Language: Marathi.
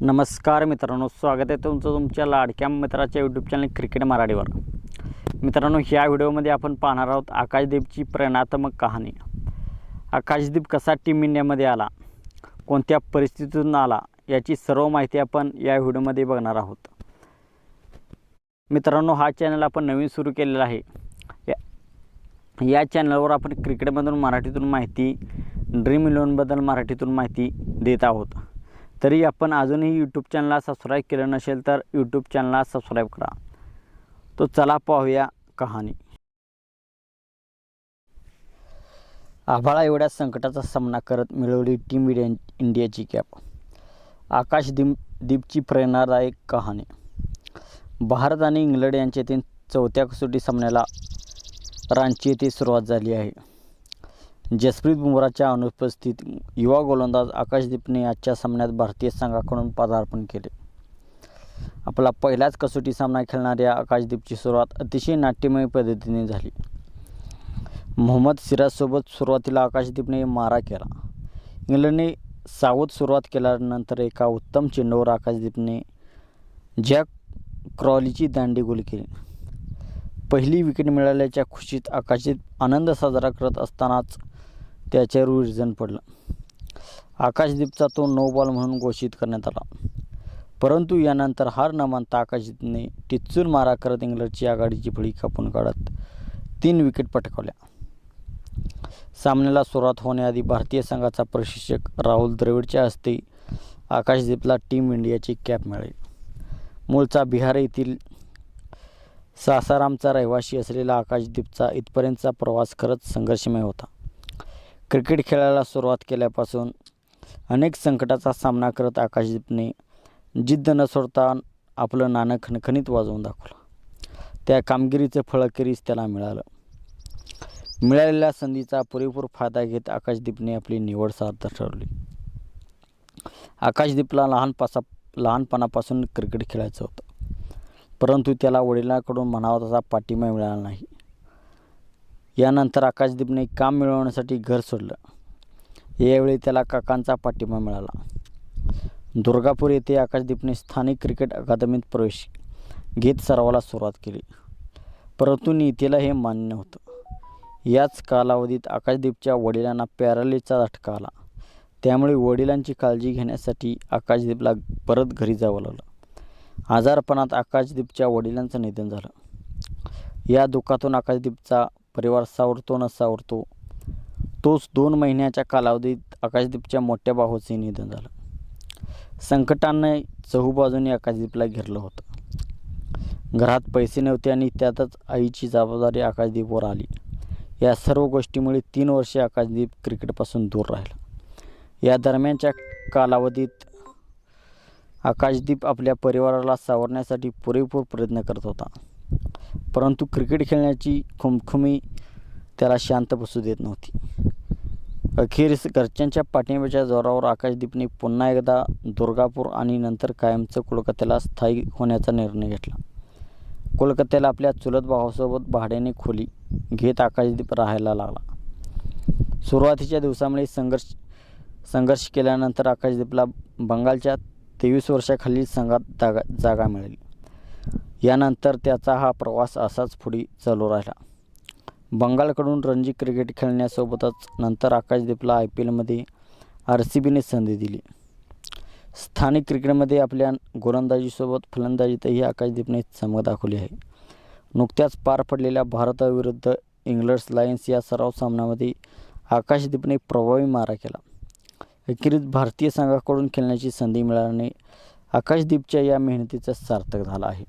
नमस्कार मित्रांनो स्वागत आहे तुमचं तुमच्या लाडक्या मित्राच्या यूट्यूब चॅनल क्रिकेट मराठीवर. मित्रांनो ह्या व्हिडिओमध्ये आपण पाहणार आहोत आकाशदीपची प्रेरणात्मक कहाणी. आकाशदीप कसा टीम इंडियामध्ये आला? कोणत्या परिस्थितीतून आला? याची सर्व माहिती आपण या व्हिडिओमध्ये बघणार आहोत. मित्रांनो हा चॅनल आपण नवीन सुरू केलेला आहे. या- या चॅनलवर आपण क्रिकेटमधून मराठीतून माहिती ड्रीम इलेवनबद्दल मराठीतून माहिती देत आहोत. तरी आपण अजूनही यूट्यूब चॅनलला सबस्क्राईब केलं नसेल तर यूट्यूब चॅनलला सबस्क्राईब करा. तो चला पाहूया कहाणी. आभाळा एवढ्या संकटाचा सामना करत मिळवली टीम इंडिया इंडियाची कॅप आकाश आकाशदीप दीपची प्रेरणादायक कहाणी. भारत आणि इंग्लंड यांच्यातील चौथ्या कसोटी सामन्याला रांची येथे सुरुवात झाली आहे. जसप्रीत बुमराच्या अनुपस्थित युवा गोलंदाज आकाशदीपने आजच्या सामन्यात भारतीय संघाकडून पदार्पण केले. आपला पहिलाच कसोटी सामना खेळणाऱ्या आकाशदीपची सुरुवात अतिशय नाट्यमय पद्धतीने झाली. मोहम्मद सिराजसोबत सुरुवातीला आकाशदीपने मारा केला. इंग्लंडने सावध सुरुवात केल्यानंतर एका उत्तम चेंडूवर आकाशदीपने जॅक क्रॉलीची दांडी गोल केली. पहिली विकेट मिळाल्याच्या खुशीत आकाशदीप आनंद साजरा करत असतानाच त्याच्यावर विरजन पडलं. आकाशदीपचा तो नो बॉल म्हणून घोषित करण्यात आला. परंतु यानंतर हार न मानता आकाशदीपने टिच्चूर मारा करत इंग्लंडची आघाडीची फळी कापून काढत तीन विकेट पटकावल्या. सामन्याला सुरुवात होण्याआधी भारतीय संघाचा प्रशिक्षक राहुल द्रविडच्या हस्ते आकाशदीपला टीम इंडियाची कॅप मिळाली. मूळचा बिहार येथील सासारामचा रहिवासी असलेला आकाशदीपचा इथपर्यंतचा प्रवास खरंच संघर्षमय होता. क्रिकेट खेळायला सुरुवात केल्यापासून अनेक संकटाचा सामना करत आकाशदीपने जिद्द न सोडता आपलं नाणं खणखणीत वाजवून दाखवलं. त्या कामगिरीचं फळ त्याला मिळालं. मिळालेल्या संधीचा पुरेपूर फायदा घेत आकाशदीपने आपली निवड सार्थ ठरवली. आकाशदीपला लहानपासा लहानपणापासून क्रिकेट खेळायचं होतं. परंतु त्याला वडिलांकडून म्हणावा तसा पाठिंबा मिळाला नाही. यानंतर आकाशदीपने काम मिळवण्यासाठी घर सोडलं. यावेळी त्याला काकांचा पाठिंबा मिळाला. दुर्गापूर येथे आकाशदीपने स्थानिक क्रिकेट अकादमीत प्रवेश घेत सरावाला सुरुवात केली. परंतु नीतीला हे मान्य नव्हतं याच कालावधीत आकाशदीपच्या वडिलांना पॅरालिसचा झटका आला. त्यामुळे वडिलांची काळजी घेण्यासाठी आकाशदीपला परत घरी जावं लागलं. आजारपणात आकाशदीपच्या वडिलांचं निधन झालं. या दुःखातून आकाशदीपचा परिवार सावरतो न सावरतो. तोच दोन महिन्याच्या कालावधीत आकाशदीपच्या मोठ्या भावाचे निधन झालं. संकटाने चहूबाजूने आकाशदीपला घेरलं होतं. घरात पैसे नव्हते आणि त्यातच आईची जबाबदारी आकाशदीपवर आली. या सर्व गोष्टीमुळे तीन वर्षे आकाशदीप क्रिकेटपासून दूर राहिला. या दरम्यानच्या कालावधीत आकाशदीप आपल्या परिवाराला सावरण्यासाठी पुरेपूर प्रयत्न करत होता. परंतु क्रिकेट खेळण्याची खुमखुमी त्याला शांत बसू देत नव्हती. अखेरीस घरच्यांच्या पाठिंब्याच्या जोरावर आकाशदीपने पुन्हा एकदा दुर्गापूर आणि नंतर कायमचं कोलकात्याला स्थायिक होण्याचा निर्णय घेतला. कोलकात्याला आपल्या चुलत भावासोबत भाड्याने खोली घेत आकाशदीप राहायला लागला. सुरुवातीच्या दिवसामध्ये संघर्ष संघर्ष केल्यानंतर आकाशदीपला बंगालच्या तेवीस वर्षाखालील संघात जागा जागा मिळाली. यानंतर त्याचा हा प्रवास असाच पुढे चालू राहिला. बंगालकडून रणजी क्रिकेट खेळण्यासोबतच नंतर आकाशदीपला आय पी एलमध्ये आर सी बीने संधी दिली. स्थानिक क्रिकेटमध्ये आपल्या गोलंदाजीसोबत फलंदाजीतही आकाशदीपने चमक दाखवली आहे. नुकत्याच पार पडलेल्या भारताविरुद्ध इंग्लंड लायन्स या सराव सामन्यामध्ये आकाशदीपने प्रभावी मारा केला. अखेरीस भारतीय संघाकडून खेळण्याची संधी मिळाल्याने आकाशदीपच्या या मेहनतीचा सार्थक झाला आहे.